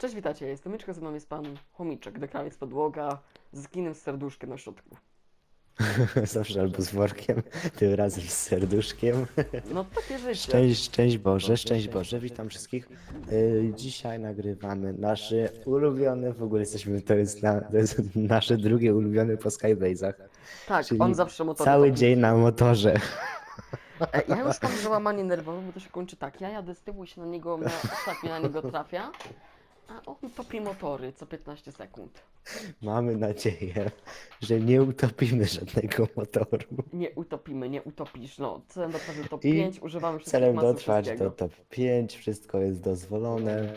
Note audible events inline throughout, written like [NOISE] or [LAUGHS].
Cześć, witajcie, ja jestem Myczko, ze mną jest pan Chomiczek, dekrawiec podłoga z kinem z serduszkiem na środku. [LAUGHS] Zawsze albo z workiem, tym razem z serduszkiem. No takie życie. Szczęść, szczęść Boże, szczęść Boże, witam wszystkich. Yy, dzisiaj nagrywamy nasze ulubione, w ogóle jesteśmy, to jest, na, to jest nasze drugie ulubione po Skybase'ach. Tak, czyli on zawsze motor. Cały dzień na motorze. E, Ja już mam załamanie nerwowe, bo to się kończy tak. Ja jadę z tyłu i się na niego, na, ostatnio na niego trafia, a on topi motory co 15 sekund. Mamy nadzieję, że nie utopimy żadnego motoru. Nie utopimy, nie utopisz. No, celem dotrwać do top I 5, używamy wszystkich Celem masów dotrwać do wszystkiego. top 5, wszystko jest dozwolone.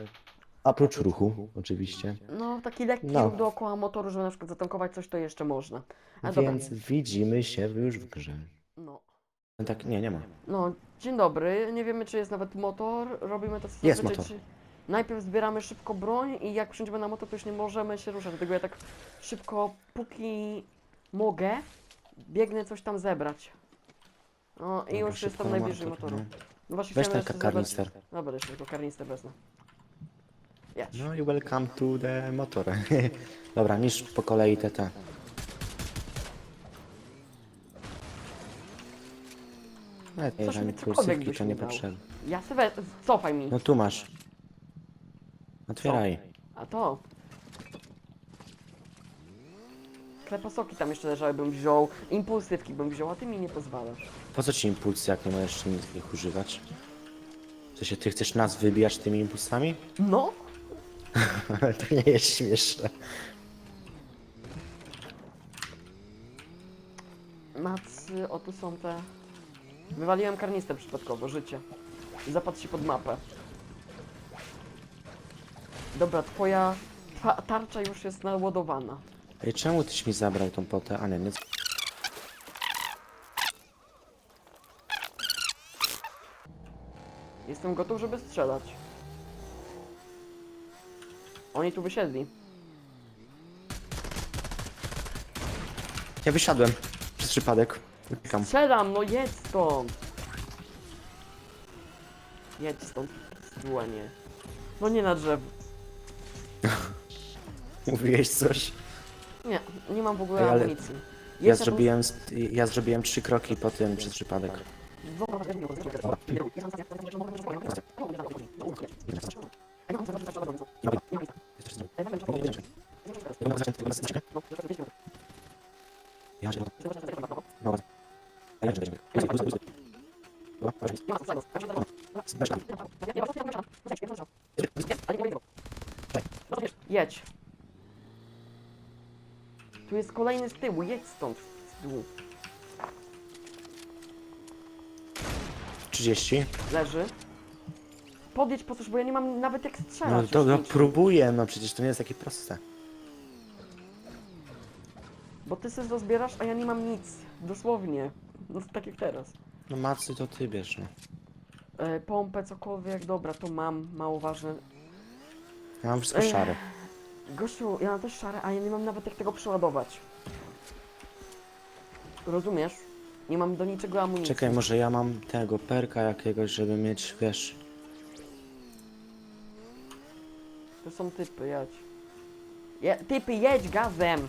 Oprócz ruchu, oczywiście. No, taki lekki No. ruch dookoła motoru, żeby na przykład zatankować coś, to jeszcze można. A dobra, Więc widzimy się już w grze. no. Tak, nie, nie ma. No, dzień dobry. Nie wiemy, czy jest nawet motor. Robimy to co Jest zazwyczaj, motor. Czy... Najpierw zbieramy szybko broń i jak wsiądziemy na motor, to już nie możemy się ruszać. Dlatego ja tak szybko, póki mogę, biegnę coś tam zebrać. No i Dobra, już jestem na najbliżej motor, motoru. no. No właśnie Weź chciałem ten jeszcze zebrać- karnister. Dobra, jeszcze tylko karnister wezmę. Jedź. No i welcome to the motor. [LAUGHS] Dobra, niż po kolei te te. Nawet Coś mi cokolwiek to byś nie mi dał. potrzebne. Ja sobie, cofaj mi. No tu masz. Otwieraj. A to. Klepasoki tam jeszcze leżały, bym wziął. Impulsywki bym wziął, a ty mi nie pozwalasz. Po co ci impulsy, jak nie możesz nic ich używać? Co się, ty chcesz nas wybijać tymi impulsami? No, [LAUGHS] to nie jest śmieszne. Macy, o tu są te... Wywaliłem karnister przypadkowo, życie. Zapadł się pod mapę. Dobra, twoja ta tarcza już jest naładowana. Ej, czemu tyś mi zabrał tą potę? A nie, nie. Jestem gotów, żeby strzelać. Oni tu wysiedli. Ja wysiadłem. Przez przypadek. Uciekam. Strzelam, no jedź stąd! Jedź stąd, dłonie. No nie na drzewo. [LAUGHS] Mówiłeś coś? Nie, nie mam w ogóle Ej, ale amunicji. Ja zrobiłem, ja zrobiłem trzy kroki po tym przez przypadek. Jedź. Jest kolejny z tyłu, jedź stąd. Z tyłu. 30. Leży. Podjedź po coś, bo ja nie mam nawet jak strzelać. No już niczym. próbuję, no przecież to nie jest takie proste. Bo ty sobie zbierasz, a ja nie mam nic. Dosłownie. No tak jak teraz. No macy to ty bierz, no. E, pompę, cokolwiek, dobra, to mam, mało ważne. Ja mam wszystko szare. Gościu, ja mam też szare, a ja nie mam nawet jak tego przeładować. Rozumiesz? Nie mam do niczego amunicji. Czekaj, może ja mam tego perka jakiegoś, żeby mieć, wiesz... To są typy, jedź. Je, typy, jedź gazem!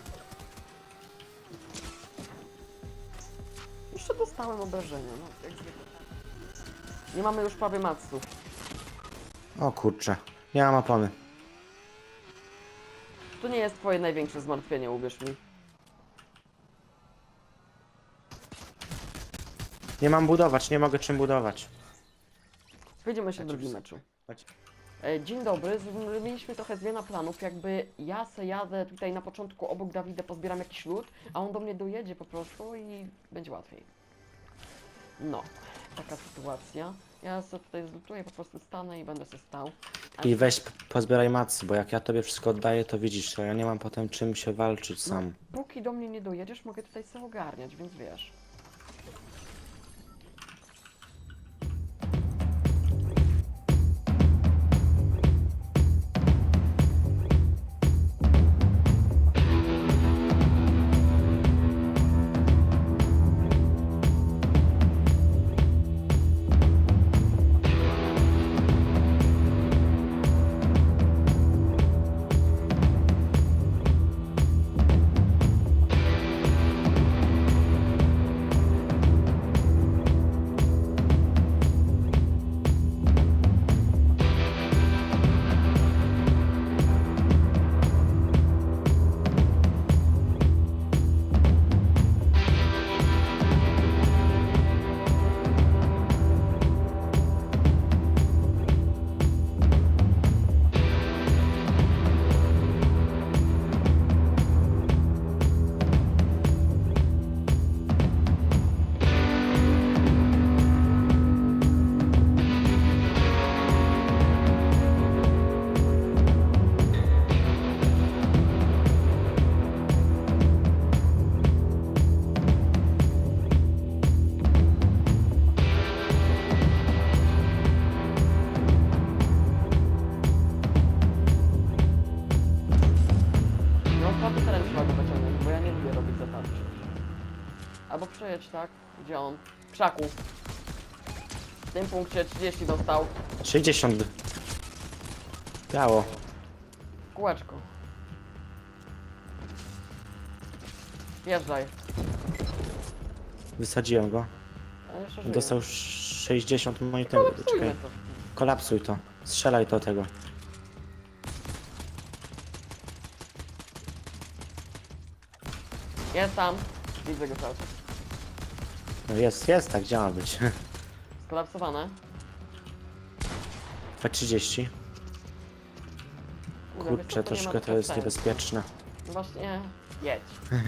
Jeszcze dostałem obrażenia, no jak zwykle. Nie mamy już prawie matsów. O kurczę, nie mam opony. To nie jest twoje największe zmartwienie, uwierz mi. Nie mam budować, nie mogę czym budować. Widzimy się w drugim meczu. Chodź. E, Dzień dobry, Z- mieliśmy trochę zmiana planów, jakby ja se jadę tutaj na początku obok Dawida, pozbieram jakiś lód, a on do mnie dojedzie po prostu i będzie łatwiej. No, taka sytuacja. Ja sobie tutaj zlutuję, po prostu stanę i będę się stał. I weź, p- pozbieraj macy, bo jak ja tobie wszystko oddaję, to widzisz, to ja nie mam potem czym się walczyć sam. Póki do mnie nie dojedziesz, mogę tutaj sobie ogarniać, więc wiesz. naprawdę teren trzeba go wyciągnąć, bo ja nie lubię robić zatarczy. Albo przejedź, tak? Gdzie on? Krzaku. W tym punkcie 30 dostał. 60. Dało. Kółeczko. Wjeżdżaj. Wysadziłem go. Dostał 60 monitorów. Kolapsujmy. Kolapsuj to. Strzelaj to tego. Jest tam. Widzę go cały czas. No jest, jest, tak gdzie ma być. Skolapsowane. P30. Kurde, wiesz co, Kurczę, nie ma troszkę to jest sensu. niebezpieczne. No właśnie, jedź. [LAUGHS]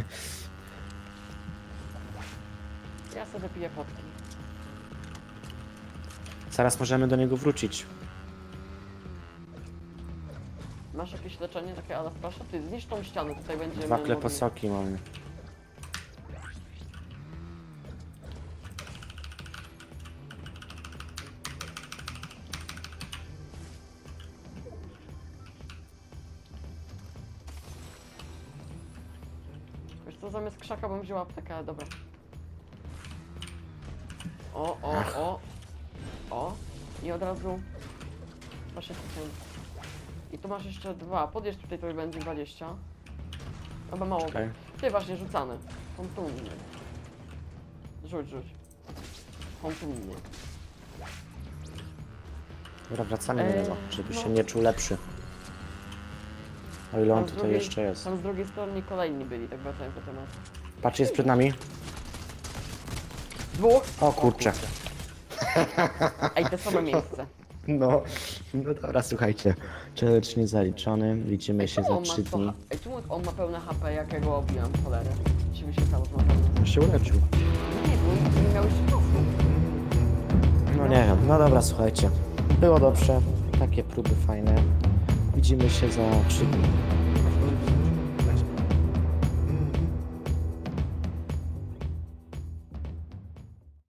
Ja sobie piję potki. Zaraz możemy do niego wrócić. Masz jakieś leczenie takie ale proszę? Ty zniszcz tą ścianę, tutaj będziemy Dwa mogli... kleposoki mamy. Co, zamiast krzaka bym wzięła aptekę, ale dobra. O, o, o. O. I od razu... Masz jeszcze ten. I tu masz jeszcze dwa. Podjedź tutaj, to będzie 20. Albo mało. Czekaj. Ty właśnie rzucany. Pontunny. Rzuć, rzuć. Pontunny. Dobra, wracamy do niego, żeby no. się nie czuł lepszy. O ile on Tam z tutaj drugiej- jeszcze jest. Tam z drugiej strony kolejni byli, tak wracając do tematu. Patrz, jest przed nami. Dwóch! O kurczę. Ej, te same miejsce. [LAUGHS] No, no dobra, słuchajcie. Challenge niezaliczony. Widzimy się Czemu za on ma 3 sto dni. ha- Ej, czemu on ma pełne HP, jak ja go obiłam, cholerę? Ci by się stało, że ma pełne. się uleczył. Nie, bo nie miałeś czasu. No nie wiem, no dobra, słuchajcie. Było dobrze. Takie próby fajne. Widzimy się za 3 dni.